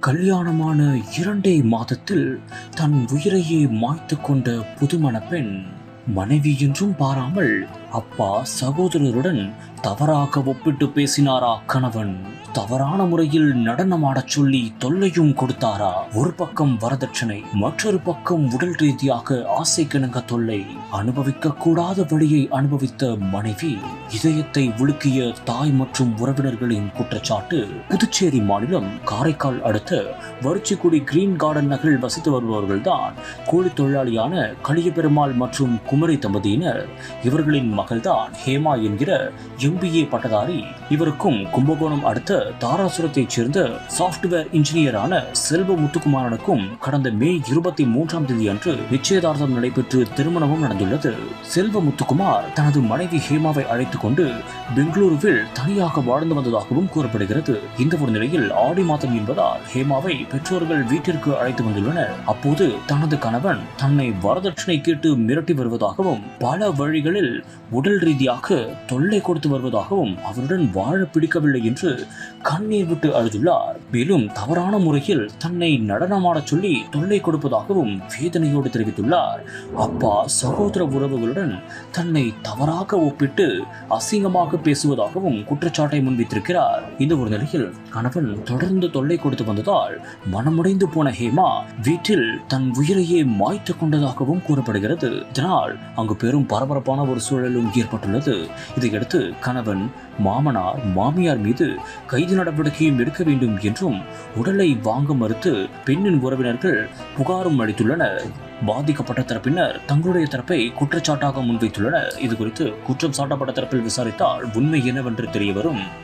கல்யாணமான இரண்டே மாதத்தில் தன் உயிரையே மாய்த்து கொண்ட புதுமண பெண் மனைவி என்றும் பாராமல் அப்பா சகோதரருடன் தவறாக ஒப்பிட்டு பேசினாரா கணவன்? தவறான முறையில் நடனமாடச் சொல்லி தொல்லையும் கொடுத்தாரா? ஒரு பக்கம் வரதட்சணை மற்றொரு பக்கம் உடல் ரீதியாக ஆசை கிணங்க தொல்லை. அனுபவிக்க கூடாத வழியை அனுபவித்த மனைவி இதயத்தை உலுக்கிய தாய் மற்றும் உறவினர்களின் குற்றச்சாட்டு. புதுச்சேரி மாநிலம் காரைக்கால் அடுத்த வரிச்சிக்குடி கிரீன் கார்டன் நகரில் வசித்து வருபவர்கள்தான் கூலி தொழிலாளியான கலியபெருமாள் மற்றும் குமரி தம்பதியினர். இவர்களின் மகள்தான் ஹேமா என்கிற எம்பிஏ பட்டதாரி இவருக்கும் கும்பகோணம் அடுத்த தாராசுரத்தைச் சேர்ந்த சாஃப்ட்வேர் இன்ஜினியரான செல்வ முத்துக்குமாரனுக்கும் கடந்த மே இருபத்தி மூன்றாம் தேதி அன்று நிச்சயதார்த்தம் நடைபெற்று திருமணமும் நடந்துள்ளது. செல்வ முத்துக்குமார் தனது மனைவி ஹேமாவை அழைத்துக் கொண்டு பெங்களூருவில் தனியாக வாழ்ந்து வந்ததாகவும் கூறப்படுகிறது. இந்த ஒரு நிலையில் ஆடி மாதம் என்பதால் ஹேமாவை பெற்றோர்கள் வீட்டிற்கு அழைத்து வந்துள்ளனர். அப்போது தனது கணவன் தன்னை வரதட்சணை கேட்டு மிரட்டி வருவதாகவும் பல வழிகளில் உடல் ரீதியாக தொல்லை கொடுத்து வருவதாகவும் அவருடன் வாழ பிடிக்கவில்லை என்று கண்ணீர் விட்டு அழுதுள்ளார். மேலும் தவறான முறையில் தன்னை நடனமாடச் சொல்லி தொல்லை கொடுப்பதாகவும் வேதனையோடு தெரிவித்துள்ளார். அப்பா சகோதர உறவுகளுடன் தன்னை தவறாக ஒப்பிட்டு அசிங்கமாக பேசுவதாகவும் குற்றச்சாட்டை முன்வைத்திருக்கிறார். இந்த ஒரு நிலையில் கணவன் தொடர்ந்து தொல்லை கொடுத்து வந்ததால் மனமுடைந்து போன ஹேமா வீட்டில் தன் உயிரையே மாய்த்து கொண்டதாகவும் கூறப்படுகிறது. இதனால் அங்கு பெரும் பரபரப்பான ஒரு சூழலும் ஏற்பட்டுள்ளது. இதையடுத்து கணவன் மாமனார் மாமியார் மீது கைது நடவடிக்கையும் எடுக்க வேண்டும் என்று என்றும் உடலை வாங்க மறுத்து பெண்ணின் உறவினர்கள் புகாரும் அளித்துள்ளனர். பாதிக்கப்பட்ட தரப்பினர் தங்களுடைய தரப்பை குற்றச்சாட்டாக முன்வைத்துள்ளனர். இது குறித்து குற்றம் சாட்டப்பட்ட தரப்பில் விசாரித்தால் உண்மை என்னவென்று தெரிய வரும்